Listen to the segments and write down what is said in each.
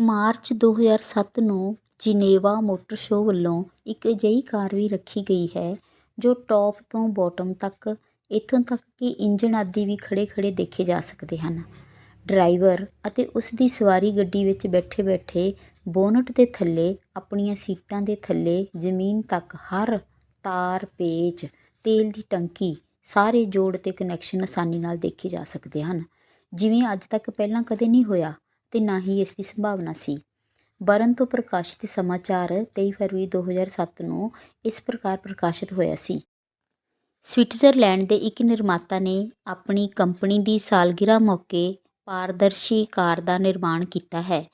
March 2007 ਨੂੰ Geneva motor show ਵੱਲੋਂ ਇੱਕ ਅਜਿਹੀ ਕਾਰ ਵੀ ਰੱਖੀ ਗਈ ਹੈ, ਜੋ ਟੌਪ ਤੋਂ ਬੋਟਮ ਤੱਕ, ਇੱਥੋਂ ਤੱਕ ਕਿ ਇੰਜਣ ਆਦਿ ਵੀ ਖੜ੍ਹੇ ਖੜ੍ਹੇ ਦੇਖੇ ਜਾ ਸਕਦੇ ਹਨ। ਡਰਾਈਵਰ ਅਤੇ ਉਸ ਦੀ ਸਵਾਰੀ ਗੱਡੀ ਵਿੱਚ ਬੈਠੇ ਬੈਠੇ ਬੋਨਟ ਦੇ ਥੱਲੇ, ਆਪਣੀਆਂ ਸੀਟਾਂ ਦੇ ਥੱਲੇ, ਜ਼ਮੀਨ ਤੱਕ ਹਰ ਤਾਰ, ਪੇਚ, ਤੇਲ ਦੀ ਟੰਕੀ, ਸਾਰੇ ਜੋੜ ਅਤੇ ਕਨੈਕਸ਼ਨ ਆਸਾਨੀ ਨਾਲ ਦੇਖੇ ਜਾ ਸਕਦੇ ਹਨ। ਜਿਵੇਂ ਅੱਜ ਤੱਕ ਪਹਿਲਾਂ ਕਦੇ ਨਹੀਂ ਹੋਇਆ ਅਤੇ ਨਾ ਹੀ ਇਸ ਦੀ ਸੰਭਾਵਨਾ ਸੀ। ਬਰਨ ਤੋਂ ਪ੍ਰਕਾਸ਼ਿਤ ਸਮਾਚਾਰ 23 ਫਰਵਰੀ 2007 ਨੂੰ ਇਸ ਪ੍ਰਕਾਰ ਪ੍ਰਕਾਸ਼ਿਤ ਹੋਇਆ ਸੀ। ਸਵਿਟਜ਼ਰਲੈਂਡ ਦੇ ਇੱਕ ਨਿਰਮਾਤਾ ਨੇ ਆਪਣੀ ਕੰਪਨੀ ਦੀ ਸਾਲਗਿਰਾ ਮੌਕੇ ਪਾਰਦਰਸ਼ੀ ਕਾਰ ਦਾ ਨਿਰਮਾਣ ਕੀਤਾ ਹੈ।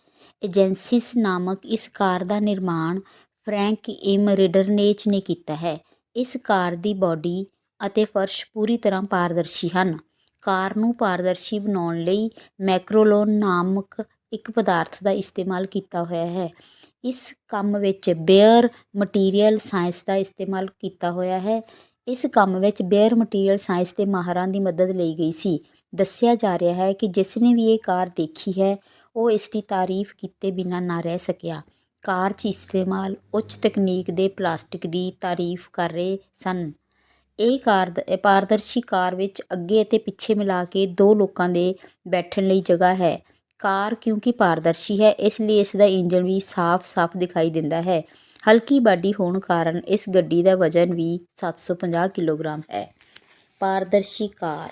ਏਜੰਸਿਸ ਨਾਮਕ ਇਸ ਕਾਰ ਦਾ ਨਿਰਮਾਣ ਫਰੈਂਕ ਇਮ ਰਿਡਰਨੇਚ ਨੇ ਕੀਤਾ ਹੈ। ਇਸ ਕਾਰ ਦੀ ਬਾਡੀ ਅਤੇ ਫਰਸ਼ ਪੂਰੀ ਤਰ੍ਹਾਂ ਪਾਰਦਰਸ਼ੀ ਹਨ। ਕਾਰ ਨੂੰ ਪਾਰਦਰਸ਼ੀ ਬਣਾਉਣ ਲਈ ਮੈਕਰੋਲੋਨ ਨਾਮਕ ਇੱਕ ਪਦਾਰਥ ਦਾ ਇਸਤੇਮਾਲ ਕੀਤਾ ਹੋਇਆ ਹੈ। ਇਸ ਕੰਮ ਵਿੱਚ ਬੇਅਰ ਮਟੀਰੀਅਲ ਸਾਇੰਸ ਦਾ ਇਸਤੇਮਾਲ ਕੀਤਾ ਹੋਇਆ ਹੈ। ਇਸ ਕੰਮ ਵਿੱਚ ਬੇਅਰ ਮਟੀਰੀਅਲ ਸਾਇੰਸ ਦੇ ਮਾਹਰਾਂ ਦੀ ਮਦਦ ਲਈ ਗਈ ਸੀ। ਦੱਸਿਆ ਜਾ ਰਿਹਾ ਹੈ ਕਿ ਜਿਸ ਨੇ ਵੀ ਇਹ ਕਾਰ ਦੇਖੀ ਹੈ, ਉਹ ਇਸ ਦੀ ਤਾਰੀਫ ਕੀਤੇ ਬਿਨਾਂ ਨਾ ਰਹਿ ਸਕਿਆ। ਕਾਰ 'ਚ ਇਸਤੇਮਾਲ ਉੱਚ ਤਕਨੀਕ ਦੇ ਪਲਾਸਟਿਕ ਦੀ ਤਾਰੀਫ ਕਰ ਰਹੇ ਸਨ। ਇਹ ਕਾਰ ਪਾਰਦਰਸ਼ੀ ਕਾਰ ਵਿੱਚ ਅੱਗੇ ਅਤੇ ਪਿੱਛੇ ਮਿਲਾ ਕੇ ਦੋ ਲੋਕਾਂ ਦੇ ਬੈਠਣ ਲਈ ਜਗ੍ਹਾ ਹੈ। ਕਾਰ ਕਿਉਂਕਿ ਪਾਰਦਰਸ਼ੀ ਹੈ, ਇਸ ਲਈ ਇਸ ਦਾ ਇੰਜਨ ਵੀ ਸਾਫ਼-ਸਾਫ਼ ਦਿਖਾਈ ਦਿੰਦਾ ਹੈ। ਹਲਕੀ ਬਾਡੀ ਹੋਣ ਕਾਰਨ ਇਸ ਗੱਡੀ ਦਾ ਵਜ਼ਨ ਵੀ 750 ਕਿਲੋਗ੍ਰਾਮ ਹੈ। ਪਾਰਦਰਸ਼ੀ ਕਾਰ